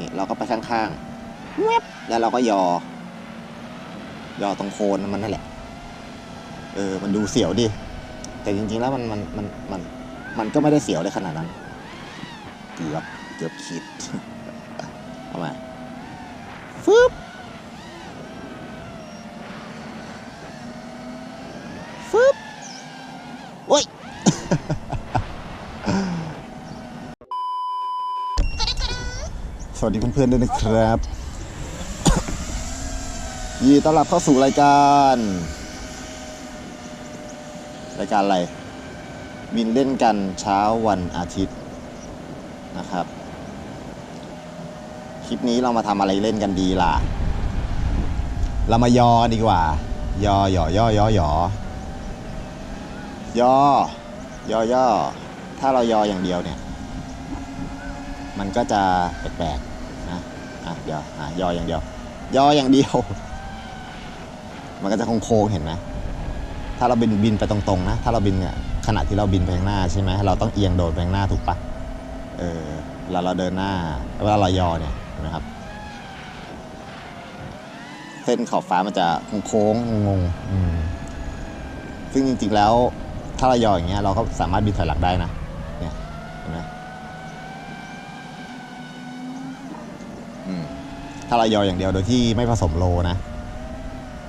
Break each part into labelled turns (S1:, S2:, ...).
S1: นี่เราก็ไปข้างๆแล้วเราก็ยอ ยอตรงโคนมันนั่นแหละ เออ มันดูเสียวดิ แต่จริงๆแล้วมันมันมันมันมันก็ไม่ได้เสียวเลยขนาดนั้น เกือบเกือบคิด เอามาฟึบฟึบโอ้ย ส วัสดีเพื่อนๆด้วยนะครับยินดีต้อนรับเข้าสู่รายการ รายการอะไรบินเล่นกันเช้าวันอาทิตย์นะครับ คลิปนี้เรามาทำอะไรเล่นกันดีล่ะ เรามายอดีกว่า ยอหยอย่อย่อยอยอยอย่อถ้าเรายออย่างเดียวเนี่ย มันก็จะแปลก อะเดี๋ยวอะยออย่างเดียวยออย่างเดียว มันก็จะโค้งเห็นไหมถ้าเราบินบินไปตรงๆนะ ถ้าเราบินเนี่ยขณะที่เราบินไปข้างหน้าใช่ไหมเราต้องเอียงโดดไปข้างหน้าถูกปะเออเวลาเราเดินหน้าเวลาเรายอเนี่ยเห็นไหมครับ เส้นขอบฟ้ามันจะโค้งงงอืมซึ่งจริงๆแล้วถ้าเรายออย่างเงี้ยเราก็สามารถบินถอยหลังได้นะเนี่ยเห็นไหมอืม ถ้าเรายออย่างเดียวโดยที่ไม่ผสมโลนะ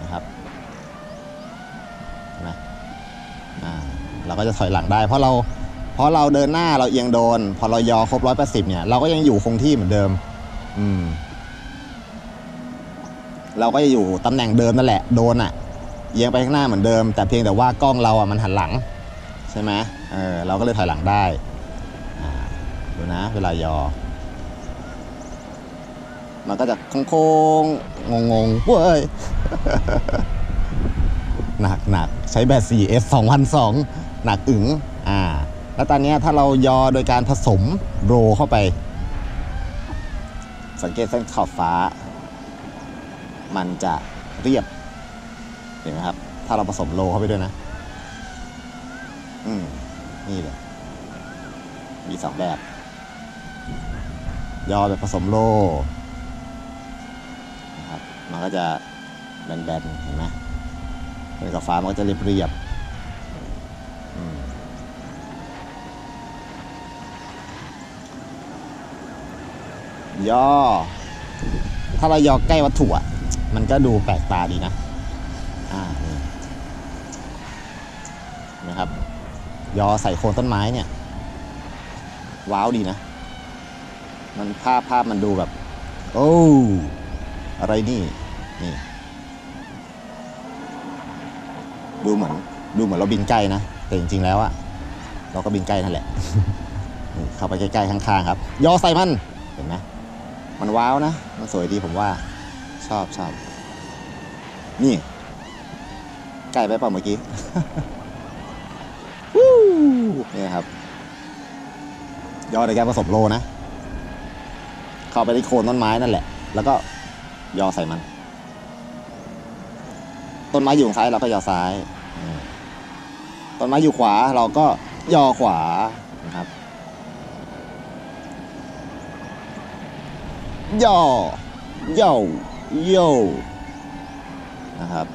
S1: นะครับนไหมอ่าเราก็จะถอยหลังได้ เพราะเราเพราะเราเดินหน้าเราเอียงโดน พอเรายอครบร้อยแปดสิบเนี่ยเราก็ยังอยู่คงที่เหมือนเดิม อืม เราก็จะอยู่ตำแหน่งเดิมนั่นแหละโดนอะเอียงไปข้างหน้าเหมือนเดิม แต่เพียงแต่ว่ากล้องเราอะมันหันหลัง ใช่ไหมเออเราก็เลยถอยหลังได้อ่าดูนะ เวลายอ มันก็จะโค้งๆงงๆเว้ยหนักหนักใช้แบต 4S 2002 หนักอึ๋งอ่า แล้วตอนนี้ถ้าเรายอโดยการผสมโรเข้าไป สังเกตเส้นขอบฟ้า มันจะเรียบ เห็นไหมครับ ถ้าเราผสมโลเข้าไปด้วยนะ อืม นี่เลย มีสองแบบ ยอแบบผสมโลนะครับ มันก็จะแบนๆเห็นไหมเป็นกับฟ้ามันก็จะเรียบๆอืมย่อ ถ้าเรายอใกล้วัตถุอะ มันก็ดูแปลกตาดีนะ อ่านี่นะครับยอใส่โคนต้นไม้เนี่ย ว้าวดีนะ มันภาพภาพมันดูแบบ โอ้ อะไรนี่ นี่ ดูเหมือนดูเหมือนเราบินใกล้นะ แต่จริง ๆ แล้วอะเราก็บินใกล้นั่นแหละ เข้าไปใกล้ๆข้างๆครับ ยอใส่มัน เห็นไหมมันว้าวนะ มันสวยดีผมว่า ชอบชอบนี่ ใกล้ไปเปล่าเมื่อกี้วู้เนี่ยครับ ยอดในการผสมโลนะ เข้าไปที่โคนต้นไม้นั่นแหละ แล้วก็ยอใส่มัน ต้นไม้อยู่ซ้ายเราก็ยอซ้ายอืมต้นไม้อยู่ขวาเราก็ยอขวานะครับ ย่อย่อโย่นะครับ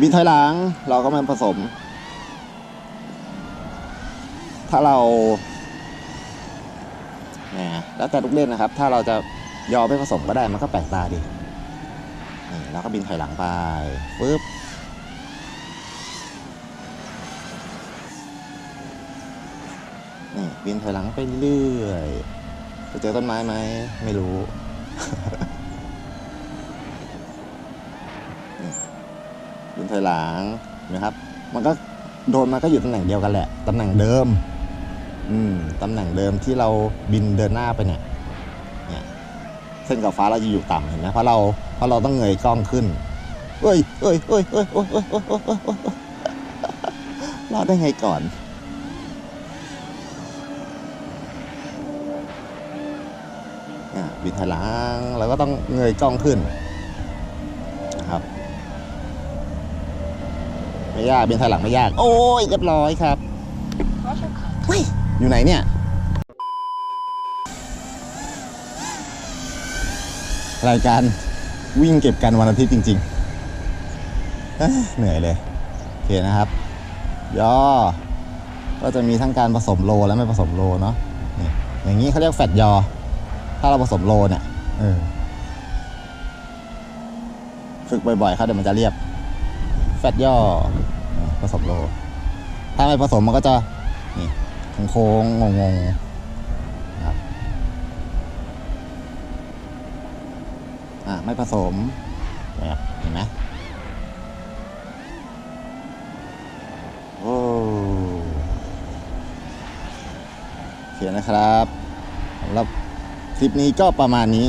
S1: บินถอยหลังเราก็มาผสม ถ้าเราเนี่ยแล้วแต่ลูกเล่นนะครับ ถ้าเราจะยอไม่ผสมก็ได้มันก็แปลกตาดีนี่ แล้วก็บินถอยหลังไปปึ๊บนี่บินถอยหลังไปเรื่อยจะเจอต้นไม้ไหมไม่รู้บินถอยหลังนะครับ มันก็โดนมันก็อยู่ตำแหน่งเดียวกันแหละตำแหน่งเดิม อืมตำแหน่งเดิมที่เราบินเดินหน้าไปเนี่ยเนี่ย เส้นกับฟ้าเราจะอยู่ต่ำเห็นไหมเพราะเรา เพราะเราต้องเงยกล้องขึ้นเอ้ยเอ้ยเอ้ยเอ้ยเอ้ยเอ้ยเอ้ยเอ้ยเอ้ยเอ้ยเอ้ยรอดได้ไงก่อนบินถอยหลังเราก็ต้องเงยกล้องขึ้นนะครับไม่ยากบินถอยหลังไม่ยาก โอ้ยเรียบร้อยครับเฮ้ยอยู่ไหนเนี่ยรายการ วิ่งเก็บกันวันอาทิตย์จริงๆเเหนื่อยเลยโอเคนะครับ ย่อ ก็จะมีทั้งการผสมโลและไม่ผสมโลเนาะนี่อย่างนี้เขาเรียกแฟตยอ ถ้าเราผสมโลเนี่ยเออฝึกบ่อยๆครับเดี๋ยวมันจะเรียบ แฟตย่อผสมโล ถ้าไม่ผสมมันก็จะนี่โค้งๆงงๆนะครับ อ่าไม่ผสมแบบเห็นไหมโอ้โอเคนะครับสำหรับคลิปนี้ก็ประมาณนี้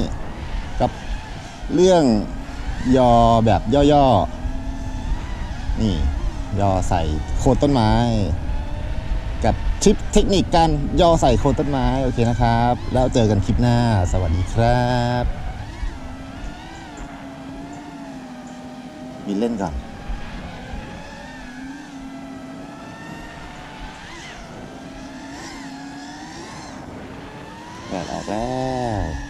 S1: กับเรื่องยอแบบย่อๆ นี่ ยอใส่โคนต้นไม้ กับทริปเทคนิคการยอใส่โคนต้นไม้ โอเคนะครับ แล้วเจอกันคลิปหน้า สวัสดีครับ บินเล่นก่อนแดดออกแล้ว